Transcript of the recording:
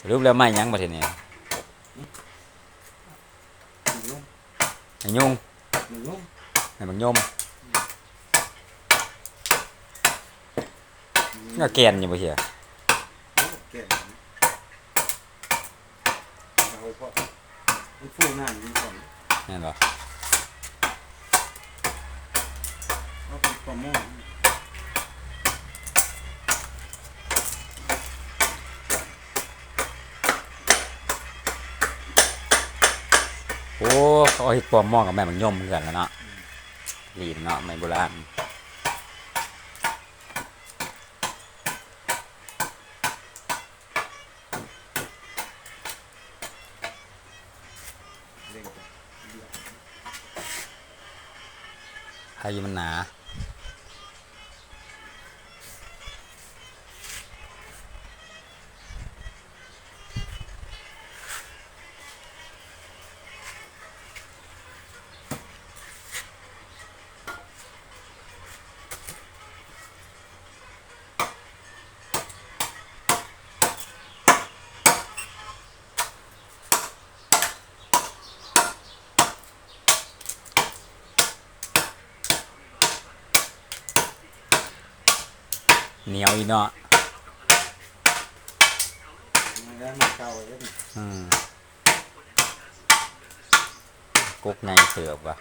สรุปแล้วไม่หยังประเทศนี้หนึ่งไอ้ยุงหนึ่งลูกไอ้บังยมก็แกนอยู่บ่เฮียแก่เราพอมันฟูหน้ามันก่อนนั่นเหรอเอาเป็นปลาหม้อ โอ้เขาเอาเฮ็ดปลอมหมองกับแม่มันย่อมเหมือนกันแล้วเนาะลีนเนาะไม่โบราณเล่นกันเดือดไทยมันหนา เหนียวอีเนาะมันได้มาเก่าเลยนี่อืมกุ๊กในเสือบว่ะ